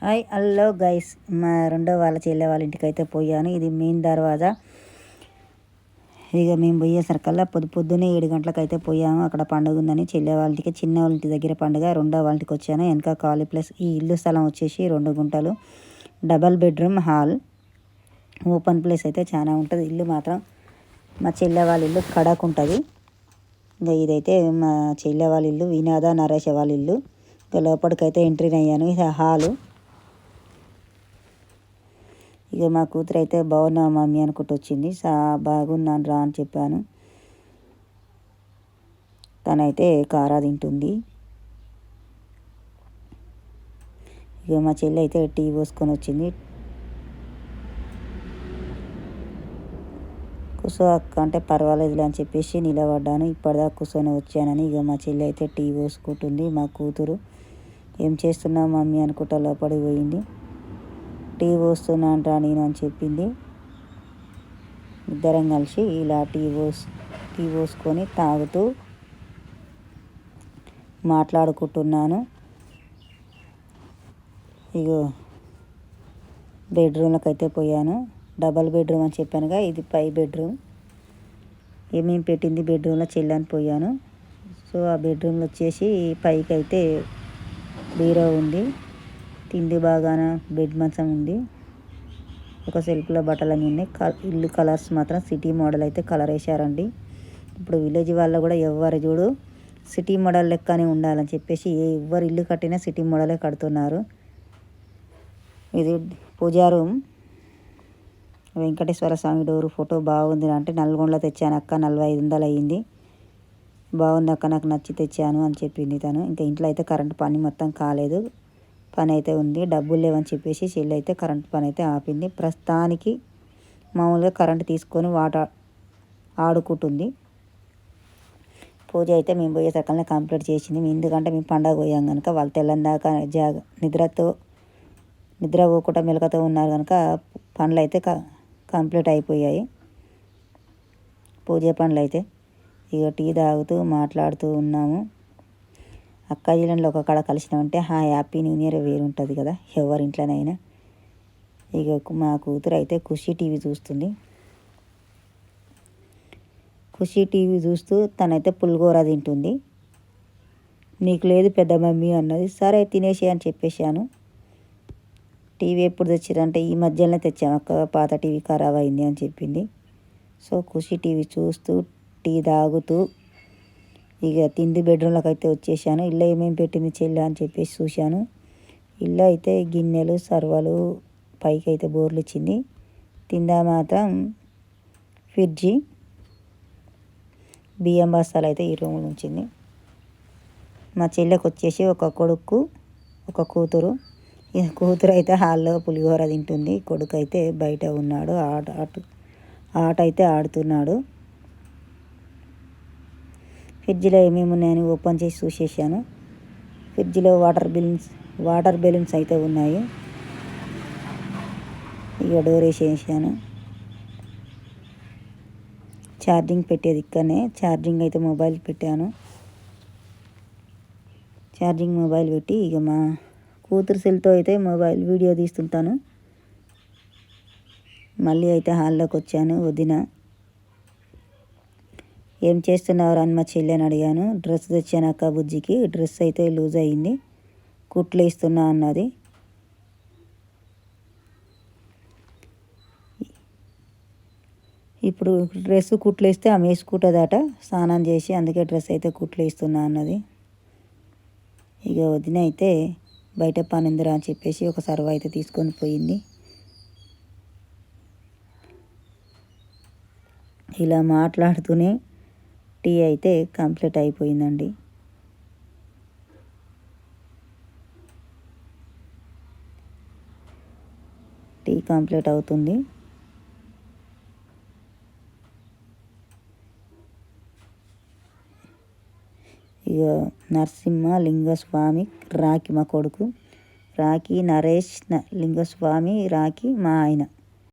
Hi hello guys. మా రెండో వాళ్ళ చెల్లె వాళ్ళ ఇంటికి అయితే పోయాను. ఇది మెయిన్ దర్వాజా. ఇక మేము పోయేసరికల్లా పొద్దు పొద్దున్నే ఏడు గంటలకు అయితే పోయాము. అక్కడ పండుగ ఉందని చెల్లె వాళ్ళ ఇంటికి చిన్న వాళ్ళ ఇంటి దగ్గర పండుగ రెండో వాళ్ళ ఇంటికి వచ్చాను. వెనక ఖాళీ ప్లస్ ఈ ఇల్లు స్థలం వచ్చేసి రెండు గుంటలు. Double bedroom hall. Open place అయితే చాలా ఉంటుంది. ఇల్లు మాత్రం మా చెల్లె వాళ్ళ ఇల్లు కడకు ఉంటుంది. ఇంకా ఇదైతే మా చెల్లె వాళ్ళ ఇల్లు వినాద నరేష్ వాళ్ళ ఇల్లు. ఇంకా లోపలికైతే ఎంట్రీ అయ్యాను. ఇది హాలు. ఇక మా కూతురు అయితే బాగున్నా మమ్మీ అనుకుంటూ వచ్చింది. సా బాగున్నాను రా అని చెప్పాను. తనైతే కారా తింటుంది. ఇక మా చెల్లి అయితే టీ పోసుకొని వచ్చింది. కూర్చో అక్క అంటే పర్వాలేదులే అని చెప్పేసి నిలబడ్డాను. ఇప్పటిదాకా కూర్చొని వచ్చానని ఇక మా చెల్లి అయితే టీ పోసుకుంటుంది. మా కూతురు ఏం చేస్తున్నావు మమ్మీ అనుకుంటా లోపలికి పోయింది. టీ పోస్తున్నాంట నేను అని చెప్పింది. ఇద్దరం కలిసి ఇలా టీ పోస్ టీ పోసుకొని తాగుతూ మాట్లాడుకుంటున్నాను. ఇగో బెడ్రూమ్లకు అయితే పోయాను. డబల్ బెడ్రూమ్ అని చెప్పానుగా ఇది పై బెడ్రూమ్. ఏమేమి పెట్టింది బెడ్రూమ్లో చెల్లని పోయాను. సో ఆ బెడ్రూమ్లో వచ్చేసి పైకి అయితే బీరో ఉంది. తిండి బాగాన బెడ్ మంచం ఉంది. ఒక సెల్ఫ్లో బట్టలు అన్నీ ఉన్నాయి ఇల్లు కలర్స్ మాత్రం సిటీ మోడల్ అయితే కలర్ వేసారండి ఇప్పుడు విలేజ్ వాళ్ళ కూడా ఎవరు చూడు సిటీ మోడల్ లెక్కనే ఉండాలని చెప్పేసి ఏ ఎవరు ఇల్లు కట్టినా సిటీ మోడలే కడుతున్నారు. ఇది puja room. Venkateswara Swamy door photo బాగుంది అంటే నల్గొండలో తెచ్చాను అక్క నలభై ఐదు వందలు అయ్యింది బాగుంది అక్క నాకు నచ్చి తెచ్చాను అని చెప్పింది తను. ఇంకా ఇంట్లో అయితే కరెంట్ పని మొత్తం కాలేదు. పని అయితే ఉంది డబ్బులు లేవని చెప్పేసి చెల్లి అయితే కరెంట్ పని అయితే ఆపింది. ప్రస్తుతానికి మామూలుగా కరెంట్ తీసుకొని వాటర్ ఆడుకుంటుంది. పూజ అయితే మేము పోయే సకాలంలో కంప్లీట్ చేసింది. ఎందుకంటే మేము పండగ పోయాం కనుక వాళ్ళు తెల్లని దాకా జాగ నిద్రతో నిద్ర పోకుండా మెలకతో ఉన్నారు కనుక పనులు అయితే కంప్లీట్ అయిపోయాయి. పూజ పనులు అయితే ఇక టీ తాగుతూ మాట్లాడుతూ ఉన్నాము. అక్క చెల్లెళ్ళు ఒక కాడ కలిసినామంటే హా హ్యాపీ న్యూ ఇయర్ వేరుంటుంది కదా ఎవరింట్లోనైనా. ఇక మా కూతురు అయితే ఖుషి టీవీ చూస్తుంది. ఖుషి టీవీ చూస్తూ తనైతే పులిగోర తింటుంది. నీకు లేదు పెద్ద మమ్మీ అన్నది. సరే తినేసి అని చెప్పేశాను. టీవీ ఎప్పుడు తెచ్చారంటే ఈ మధ్యలోనే తెచ్చాము అక్క పాత టీవీ ఖరాబ్ అయింది అని చెప్పింది. సో ఖుషి టీవీ చూస్తూ టీ తాగుతూ ఇక తిండి బెడ్రూమ్లోకి అయితే వచ్చేసాను. ఇల్లు ఏమేమి పెట్టింది చెల్లి అని చెప్పేసి చూశాను. ఇల్లు అయితే గిన్నెలు సర్వలు పైకి అయితే బోర్లు ఇచ్చింది. తిందా మాత్రం ఫ్రిడ్జి బియ్యం బస్తాలు అయితే ఈ రూమ్లో ఉంచింది. మా చెల్లెకి వచ్చేసి ఒక కొడుకు ఒక కూతురు. కూతురు అయితే హాల్లో పులిహోర తింటుంది. కొడుకు అయితే బయట ఉన్నాడు. ఆట ఆట ఆట అయితే ఆడుతున్నాడు. ఫ్రిడ్జ్లో ఏమేమి ఉన్నాయని ఓపెన్ చేసి చూసేసాను. ఫ్రిడ్జ్లో వాటర్ బెలూన్స్ వాటర్ బెలూన్స్ అయితే ఉన్నాయి. ఇక డోర్ వేసేసాను. ఛార్జింగ్ పెట్టేది ఇక్కడనే. ఛార్జింగ్ అయితే మొబైల్ పెట్టాను. ఛార్జింగ్ మొబైల్ పెట్టి ఇక మా కూతురు సెల్తో అయితే మొబైల్ వీడియో తీస్తుంటాను. మళ్ళీ అయితే హాల్లోకి వచ్చాను వదిన. ఏం చేస్తున్నారు అని మా చెల్లెని అడిగాను. డ్రెస్ తెచ్చాను అక్క బుజ్జికి. డ్రెస్ అయితే లూజ్ అయింది. కుట్లు ఇస్తున్నా అన్నది. ఇప్పుడు డ్రెస్ కుట్లు వేస్తే ఆమె వేసుకుంటుందట. స్నానం చేసి అందుకే డ్రెస్ అయితే కుట్లు ఇస్తున్నా అన్నది. ఇక వదిన అయితే బయట పనిందిరా అని చెప్పేసి ఒక సర్వ అయితే తీసుకొని పోయింది. ఇలా మాట్లాడుతూనే టీ అయితే కంప్లీట్ అయిపోయిందండి. టీ కంప్లీట్ అవుతుంది. ఇక నరసింహ లింగస్వామి రాకి మా కొడుకు. రాకి నరేష్ లింగస్వామి రాకి మా ఆయన.